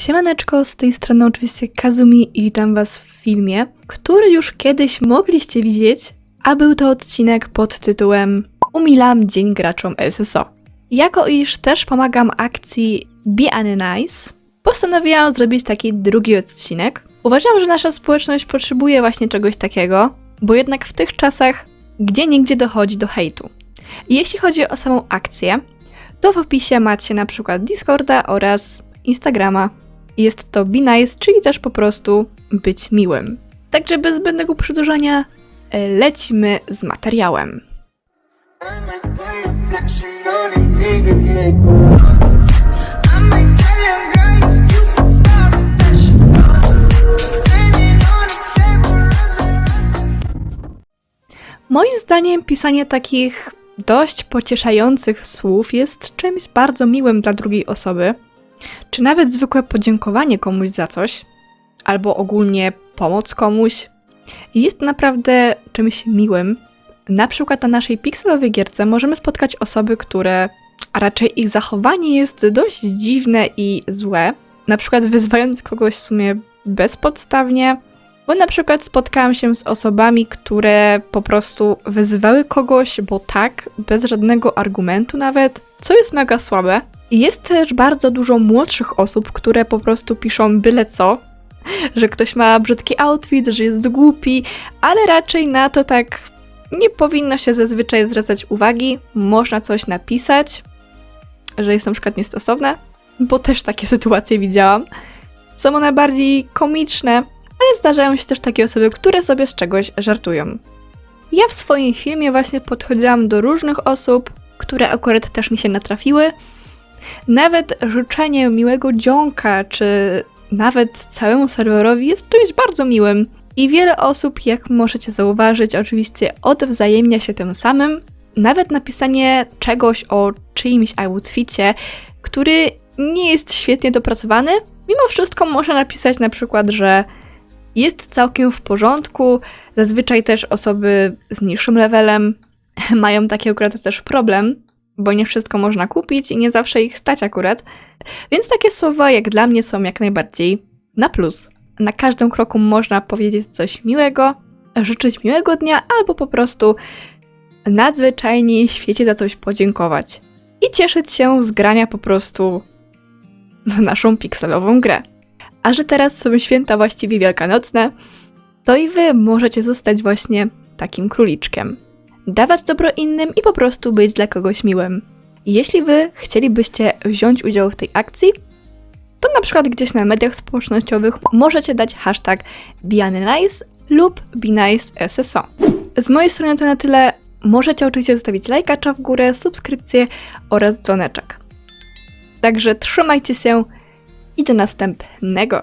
Siemaneczko, z tej strony oczywiście Kazumi i witam was w filmie, który już kiedyś mogliście widzieć, a był to odcinek pod tytułem Umilam Dzień Graczom SSO. Jako iż też pomagam akcji Be Nice, postanowiłam zrobić taki drugi odcinek. Uważam, że nasza społeczność potrzebuje właśnie czegoś takiego, bo jednak w tych czasach gdzie nigdzie dochodzi do hejtu. Jeśli chodzi o samą akcję, to w opisie macie na przykład Discorda oraz Instagrama. Jest to Be Nice, czyli też po prostu być miłym. Także bez zbędnego przedłużania e, lecimy z materiałem. Moim zdaniem pisanie takich dość pocieszających słów jest czymś bardzo miłym dla drugiej osoby, czy nawet zwykłe podziękowanie komuś za coś, albo ogólnie pomoc komuś, jest naprawdę czymś miłym. Na przykład na naszej pikselowej gierce możemy spotkać osoby, które, a raczej ich zachowanie jest dość dziwne i złe, na przykład wyzwając kogoś w sumie bezpodstawnie, bo na przykład spotkałam się z osobami, które po prostu wyzywały kogoś, bo tak, bez żadnego argumentu nawet, co jest mega słabe. Jest też bardzo dużo młodszych osób, które po prostu piszą byle co, że ktoś ma brzydki outfit, że jest głupi, ale raczej na to tak nie powinno się zazwyczaj zwracać uwagi. Można coś napisać, że jest na przykład niestosowne, bo też takie sytuacje widziałam. Są one bardziej komiczne, ale zdarzają się też takie osoby, które sobie z czegoś żartują. Ja w swoim filmie właśnie podchodziłam do różnych osób, które akurat też mi się natrafiły. Nawet życzenie miłego dzionka, czy nawet całemu serwerowi jest czymś bardzo miłym. I wiele osób, jak możecie zauważyć, oczywiście odwzajemnia się tym samym. Nawet napisanie czegoś o czyimś outficie, który nie jest świetnie dopracowany, mimo wszystko można napisać na przykład, że jest całkiem w porządku. Zazwyczaj też osoby z niższym levelem mają taki akurat też problem, bo nie wszystko można kupić i nie zawsze ich stać akurat. Więc takie słowa jak dla mnie są jak najbardziej na plus. Na każdym kroku można powiedzieć coś miłego, życzyć miłego dnia albo po prostu nadzwyczajnie świecie za coś podziękować. I cieszyć się z grania po prostu w naszą pikselową grę. A że teraz są święta właściwie wielkanocne, to i wy możecie zostać właśnie takim króliczkiem. Dawać dobro innym i po prostu być dla kogoś miłym. Jeśli wy chcielibyście wziąć udział w tej akcji, to na przykład gdzieś na mediach społecznościowych możecie dać hashtag BeAnyNice lub BeNiceSSO. Z mojej strony to na tyle. Możecie oczywiście zostawić lajkacza w górę, subskrypcję oraz dzwoneczek. Także trzymajcie się i do następnego.